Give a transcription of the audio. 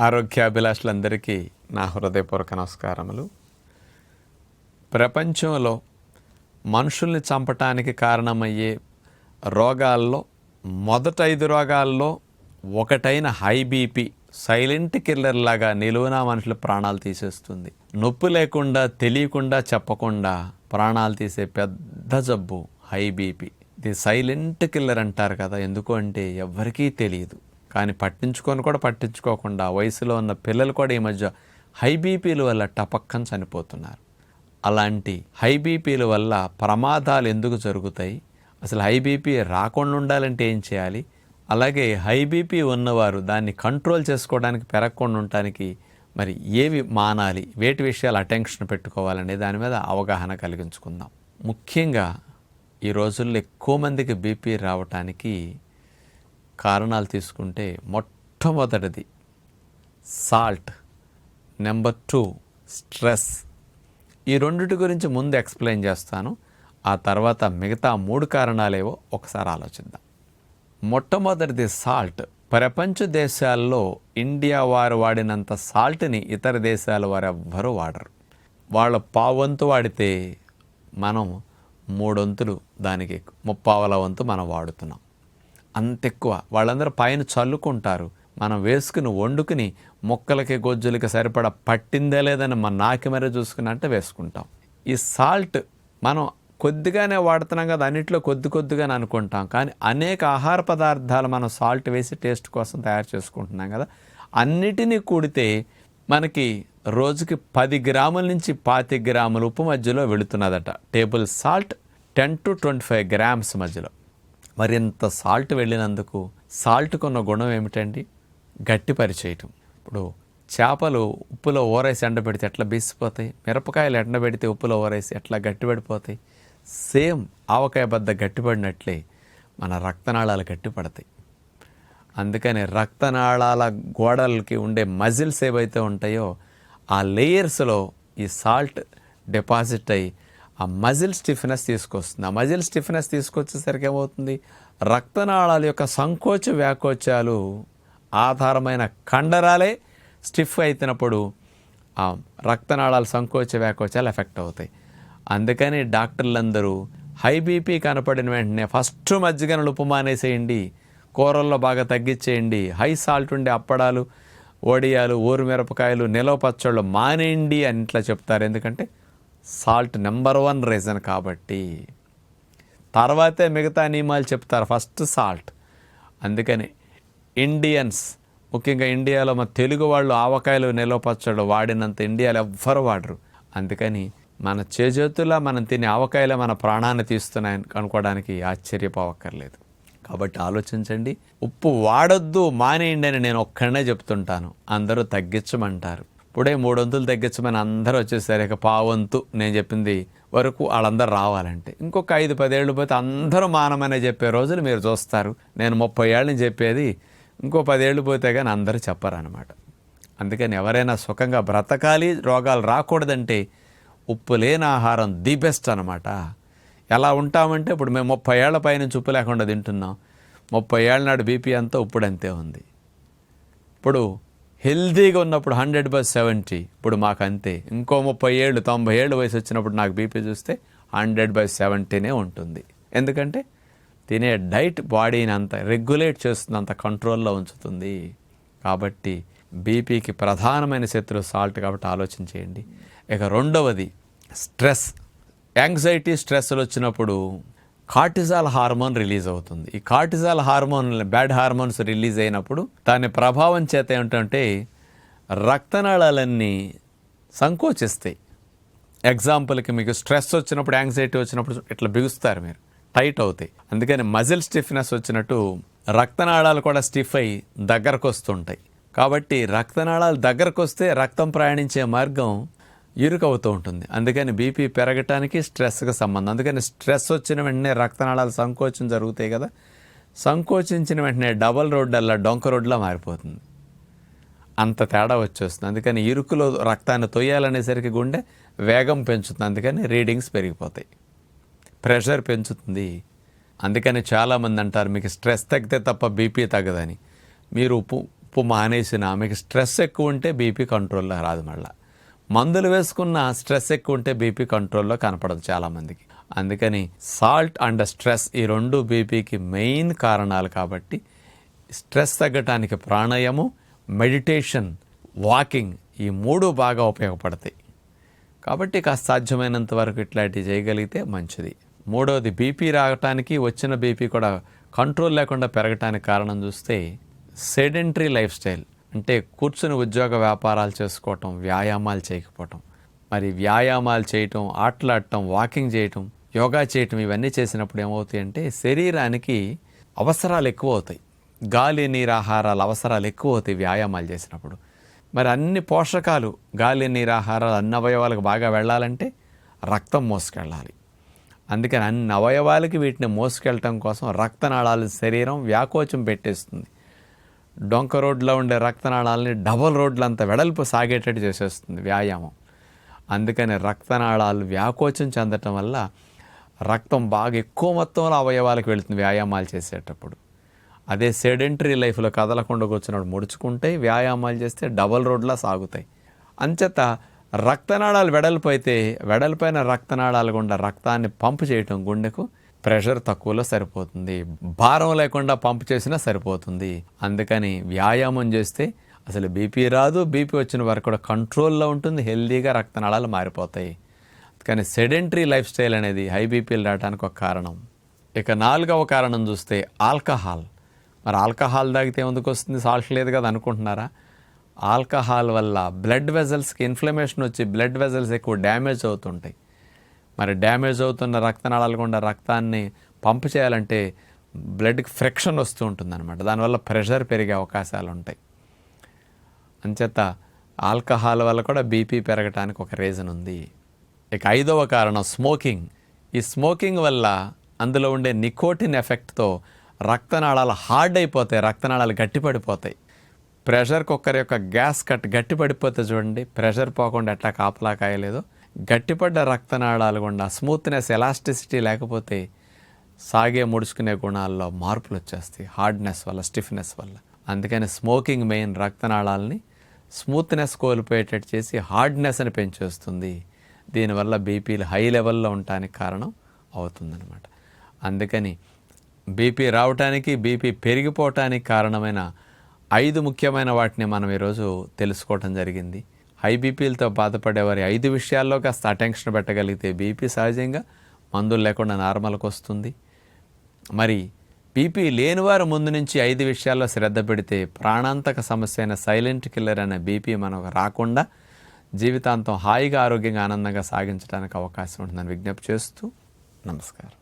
ఆరోగ్యాభిలాషులందరికీ నా హృదయపూర్వక నమస్కారములు. ప్రపంచంలో మనుషుల్ని చంపటానికి కారణమయ్యే రోగాల్లో మొదట ఐదు రోగాల్లో ఒకటైన హై బీపీ సైలెంట్ కిల్లర్ లాగా నిలువున మనుషుల ప్రాణాలు తీసేస్తుంది. నొప్పి లేకుండా తెలియకుండా చెప్పకుండా ప్రాణాలు తీసే పెద్ద జబ్బు హై బీపీ. ఇది సైలెంట్ కిల్లర్ అంటారు కదా ఎందుకు అంటే ఎవ్వరికీ తెలియదు. కానీ పట్టించుకొని కూడా పట్టించుకోకుండా వయసులో ఉన్న పిల్లలు కూడా ఈ మధ్య హై బీపీల వల్ల టపక్కన చనిపోతున్నారు. అలాంటి హై బీపీల వల్ల ప్రమాదాలు ఎందుకు జరుగుతాయి? అసలు హై బీపీ రాకుండా ఉండాలంటే ఏం చేయాలి? అలాగే హై బీపీ ఉన్నవారు దాన్ని కంట్రోల్ చేసుకోవడానికి పెరగకుండా ఉండటానికి మరి ఏవి మానాలి? వేటి విషయాలు అటెన్షన్ పెట్టుకోవాలనే దాని మీద అవగాహన కలిగించుకుందాం. ముఖ్యంగా ఈ రోజుల్లో ఎక్కువ మందికి బీపీ రావటానికి కారణాలు తీసుకుంటే మొట్టమొదటిది సాల్ట్ నెంబర్ టూ స్ట్రెస్. ఈ రెండిటి గురించి ముందు ఎక్స్ప్లెయిన్ చేస్తాను. ఆ తర్వాత మిగతా మూడు కారణాలేవో ఒకసారి ఆలోచిద్దాం. మొట్టమొదటిది సాల్ట్. ప్రపంచ దేశాల్లో ఇండియా వారు వాడినంత సాల్ట్ని ఇతర దేశాల వారు ఎవ్వరూ వాడరు. వాళ్ళ పావంతు వాడితే మనం మూడొంతులు దానికి ముప్పావల వంతు మనం వాడుతున్నాం. అంత ఎక్కువ వాళ్ళందరూ పైన చల్లుకుంటారు. మనం వేసుకుని వండుకుని మొక్కలకి గొజ్జులకి సరిపడా పట్టిందే లేదని మన నాకి మరీ చూసుకున్నట్టే వేసుకుంటాం. ఈ సాల్ట్ మనం కొద్దిగానే వాడుతున్నాం కదా అన్నింటిలో కొద్ది కొద్దిగానే అనుకుంటాం. కానీ అనేక ఆహార పదార్థాలు మనం సాల్ట్ వేసి టేస్ట్ కోసం తయారు చేసుకుంటున్నాం కదా. అన్నిటినీ కూడితే మనకి రోజుకి పది గ్రాముల నుంచి పాతి గ్రాముల ఉప్పు మధ్యలో వెళుతున్నదట. Table salt ten to twenty five grams మధ్యలో. మరింత సాల్ట్ వెళ్ళినందుకు సాల్ట్కు ఉన్న గుణం ఏమిటండి? గట్టి పరిచేయటం. ఇప్పుడు చేపలు ఉప్పులో ఊరేసి ఎండబెడితే ఎట్లా బీసిపోతాయి? మిరపకాయలు ఎండబెడితే ఉప్పులో ఓరేసి ఎట్లా గట్టిపడిపోతాయి? సేమ్ ఆవకాయ బద్ద గట్టిపడినట్లే మన రక్తనాళాలు గట్టిపడతాయి. అందుకని రక్తనాళాల గోడలకి ఉండే మజిల్స్ ఏవైతే ఉంటాయో ఆ లేయర్స్లో ఈ సాల్ట్ డిపాజిట్ అయ్యి ఆ మజిల్ స్టిఫ్నెస్ తీసుకొస్తుంది. ఆ మజిల్ స్టిఫ్నెస్ తీసుకొచ్చేసరికి ఏమవుతుంది? రక్తనాళాల యొక్క సంకోచ వ్యాకోచాలు ఆధారమైన కండరాలే స్టిఫ్ అయినప్పుడు ఆ రక్తనాళాల సంకోచ వ్యాకోచాలు ఎఫెక్ట్ అవుతాయి. అందుకని డాక్టర్లందరూ హై బీపీ కనపడిన వెంటనే ఫస్ట్ మజ్జిగను ఉప్పు మానేసేయండి. కూరల్లో బాగా తగ్గించేయండి. హై సాల్ట్ ఉండే అప్పడాలు వడియాలు ఊరు మిరపకాయలు నిలవ పచ్చళ్ళు మానేయండి అని ఇట్లా చెప్తారు. ఎందుకంటే సాల్ట్ నెంబర్ వన్ రీజన్ కాబట్టి తర్వాతే మిగతా నియమాలు చెప్తారు. First salt. అందుకని ఇండియన్స్ ముఖ్యంగా ఇండియాలో మన తెలుగు వాళ్ళు ఆవకాయలు నిలవపరచడం వాడినంత ఇండియాలో ఎవ్వరు వాడరు. అందుకని మన చేజేతులా మనం తినే ఆవకాయలే మన ప్రాణాన్ని తీస్తున్నాయని అనుకోవడానికి ఆశ్చర్యపోవక్కర్లేదు. కాబట్టి ఆలోచించండి. ఉప్పు వాడొద్దు మానేయండి అని నేను ఒక్కడనే చెప్తుంటాను. అందరూ తగ్గించమంటారు. ఇప్పుడే మూడు వంతులు తగ్గించమని అందరూ వచ్చేసారు. ఇక పావంతు నేను చెప్పింది వరకు వాళ్ళందరూ రావాలంటే. ఇంకొక ఐదు పదేళ్ళు పోతే అందరూ మానమనే చెప్పే రోజులు మీరు చూస్తారు. నేను ముప్పై ఏళ్ళని చెప్పేది ఇంకో పదేళ్ళు పోతే కానీ అందరూ చెప్పరనమాట అందుకని ఎవరైనా సుఖంగా బ్రతకాలి రోగాలు రాకూడదంటే ఉప్పు లేని ఆహారం ది బెస్ట్ అనమాట ఎలా ఉంటామంటే ఇప్పుడు మేము ముప్పై ఏళ్ళ పైన ఉప్పు లేకుండా తింటున్నాం. ముప్పై ఏళ్ళ నాడు బీపీ అంతా ఉప్పుడు అంతే ఉంది. ఇప్పుడు హెల్తీగా ఉన్నప్పుడు హండ్రెడ్ బై సెవెంటీ. ఇప్పుడు మాకు అంతే ఇంకో ముప్పై ఏళ్ళు తొంభై ఏళ్ళు వయసు వచ్చినప్పుడు నాకు బీపీ చూస్తే హండ్రెడ్ బై సెవెంటీనే ఉంటుంది. ఎందుకంటే తినే డైట్ బాడీని అంత రెగ్యులేట్ చేస్తుంది అంత కంట్రోల్లో ఉంచుతుంది. కాబట్టి బీపీకి ప్రధానమైన శత్రువు సాల్ట్ కాబట్టి ఆలోచన చేయండి. ఇక రెండవది స్ట్రెస్. యాంగ్జైటీ స్ట్రెస్లు వచ్చినప్పుడు కార్టిజాల్ హార్మోన్ రిలీజ్ అవుతుంది. ఈ cortisol hormone bad hormones release అయినప్పుడు దాని ప్రభావం చేత ఏమిటంటే రక్తనాళాలన్నీ సంకోచిస్తాయి. ఎగ్జాంపుల్కి మీకు స్ట్రెస్ వచ్చినప్పుడు యాంగ్జైటీ వచ్చినప్పుడు ఇట్లా బిగుస్తారు మీరు. టైట్ అవుతాయి. అందుకని మజిల్ స్టిఫ్నెస్ వచ్చినట్టు రక్తనాళాలు కూడా స్టిఫ్ అయి దగ్గరకు వస్తుంటాయి కాబట్టి రక్తనాళాలు దగ్గరకు వస్తే రక్తం ప్రయాణించే మార్గం ఇరుకవుతూ ఉంటుంది. అందుకని బీపీ పెరగటానికి స్ట్రెస్కి సంబంధం. అందుకని స్ట్రెస్ వచ్చిన వెంటనే రక్తనాళాలు సంకోచం జరుగుతాయి కదా. సంకోచించిన వెంటనే డబల్ రోడ్డల్లా డొంక రోడ్లా మారిపోతుంది. అంత తేడా వచ్చేస్తుంది. అందుకని ఇరుకులో రక్తాన్ని తొయ్యాలనేసరికి గుండె వేగం పెంచుతుంది. అందుకని రీడింగ్స్ పెరిగిపోతాయి. ప్రెషర్ పెంచుతుంది. అందుకని చాలామంది అంటారు మీకు స్ట్రెస్ తగ్గితే తప్ప బీపీ తగ్గదని. మీరు ఉప్పు ఉప్పు మానేసిన మీకు స్ట్రెస్ ఎక్కువ ఉంటే బీపీ కంట్రోల్లో రాదు మళ్ళా. మందులు వేసుకున్న స్ట్రెస్ ఎక్కువ ఉంటే బీపీ కంట్రోల్లో కనపడదు చాలామందికి. అందుకని సాల్ట్ అండ్ స్ట్రెస్ ఈ రెండు బీపీకి మెయిన్ కారణాలు కాబట్టి స్ట్రెస్ తగ్గటానికి ప్రాణాయామం మెడిటేషన్ వాకింగ్ ఈ మూడు బాగా ఉపయోగపడతాయి. కాబట్టి కాస్త సాధ్యమైనంత వరకు ఇట్లాంటివి చేయగలిగితే మంచిది. మూడవది బీపీ రావటానికి వచ్చిన బీపీ కూడా కంట్రోల్ లేకుండా పెరగటానికి కారణం చూస్తే సెడెంటరీ లైఫ్ స్టైల్. అంటే కూర్చుని ఉద్యోగ వ్యాపారాలు చేసుకోవటం వ్యాయామాలు చేయకపోవటం. మరి వ్యాయామాలు చేయటం ఆటలాడటం వాకింగ్ చేయటం యోగా చేయటం ఇవన్నీ చేసినప్పుడు ఏమవుతాయి అంటే శరీరానికి అవసరాలు ఎక్కువ అవుతాయి గాలి నీరాహారాలు అవసరాలు ఎక్కువ అవుతాయి వ్యాయామాలు చేసినప్పుడు. మరి అన్ని పోషకాలు గాలి నీరాహారాలు అన్ని అవయవాలకు బాగా వెళ్ళాలంటే రక్తం మోసుకెళ్ళాలి. అందుకని అన్ని అవయవాలకి వీటిని మోసుకెళ్ళటం కోసం రక్తనాళాలు శరీరం వ్యాకోచం పెట్టేస్తుంది. డొంక రోడ్లో ఉండే రక్తనాళాలని డబల్ రోడ్లంత వెడల్పు సాగేటట్టు చేసేస్తుంది వ్యాయామం. అందుకని రక్తనాళాలు వ్యాకోచం చెందటం వల్ల రక్తం బాగా ఎక్కువ మొత్తంలో అవయవాలకు వెళుతుంది వ్యాయామాలు చేసేటప్పుడు. అదే సెడెంటరీ లైఫ్లో కదలకుండా కూర్చున్నప్పుడు ముడుచుకుంటే వ్యాయామాలు చేస్తే డబల్ రోడ్లా సాగుతాయి. అంచేత రక్తనాళాలు వెడల్పు అయితే వెడల్పైన రక్తనాళాలు గుండా రక్తాన్ని పంపు చేయటం గుండెకు ప్రెషర్ తక్కువలో సరిపోతుంది. భారం లేకుండా పంప్ చేసినా సరిపోతుంది. అందుకని వ్యాయామం చేస్తే అసలు బీపీ రాదు బీపీ వచ్చిన వరకు కూడా కంట్రోల్లో ఉంటుంది హెల్దీగా రక్తనాళాలు మారిపోతాయి. కానీ సెడెంటరీ లైఫ్ స్టైల్ అనేది హై బీపీలు రావడానికి ఒక కారణం. ఇక నాలుగవ కారణం చూస్తే ఆల్కహాల్. మరి ఆల్కహాల్ తాగితే ఎందుకు వస్తుంది? సాల్ట్ లేదు కదా అనుకుంటున్నారా? ఆల్కహాల్ వల్ల బ్లడ్ వెజల్స్కి ఇన్ఫ్లమేషన్ వచ్చి బ్లడ్ వెజల్స్ ఎక్కువ డ్యామేజ్ అవుతుంటాయి. మరి డ్యామేజ్ అవుతున్న రక్తనాళాలు గుండా రక్తాన్ని పంపు చేయాలంటే బ్లడ్కి ఫ్రిక్షన్ వస్తూ ఉంటుంది అనమాట దానివల్ల ప్రెషర్ పెరిగే అవకాశాలు ఉంటాయి అంచేత ఆల్కహాల్ వల్ల కూడా బీపీ పెరగటానికి ఒక రీజన్ ఉంది. ఇక ఐదవ కారణం స్మోకింగ్. ఈ స్మోకింగ్ వల్ల అందులో ఉండే నికోటిన్ ఎఫెక్ట్తో రక్తనాళాలు హార్డ్ అయిపోతాయి రక్తనాళాలు గట్టిపడిపోతాయి. ప్రెషర్ కుక్కర్ యొక్క గ్యాస్ కట్ గట్టిపడిపోతే చూడండి ప్రెషర్ పోకుండా ఎట్లా కాపలా కాయలేదు గట్టిపడ్డ రక్తనాళాలు గుండా స్మూత్నెస్ ఎలాస్టిసిటీ లేకపోతే సాగే ముడుచుకునే గుణాల్లో మార్పులు వచ్చేస్తాయి హార్డ్నెస్ వల్ల స్టిఫ్నెస్ వల్ల. అందుకని స్మోకింగ్ మెయిన్ రక్తనాళాలని స్మూత్నెస్ కోల్పోయేటట్టు చేసి హార్డ్నెస్ని పెంచేస్తుంది. దీనివల్ల బీపీలు హై లెవెల్లో ఉండటానికి కారణం అవుతుందన్నమాట. అందుకని బీపీ రావటానికి బీపీ పెరిగిపోవటానికి కారణమైన ఐదు ముఖ్యమైన వాటిని మనం ఈరోజు తెలుసుకోవటం జరిగింది. హై బీపీలతో బాధపడేవారి ఐదు విషయాల్లో కాస్త అటెన్షన్ పెట్టగలిగితే బీపీ సహజంగా మందులు లేకుండా నార్మల్కి వస్తుంది. మరి బీపీ లేనివారు ముందు నుంచి ఐదు విషయాల్లో శ్రద్ధ పెడితే ప్రాణాంతక సమస్య అయిన సైలెంట్ కిల్లర్ అనే బీపీ మనకు రాకుండా జీవితాంతం హాయిగా ఆరోగ్యంగా ఆనందంగా సాగించడానికి అవకాశం ఉంటుందని విజ్ఞప్తి చేస్తూ నమస్కారం.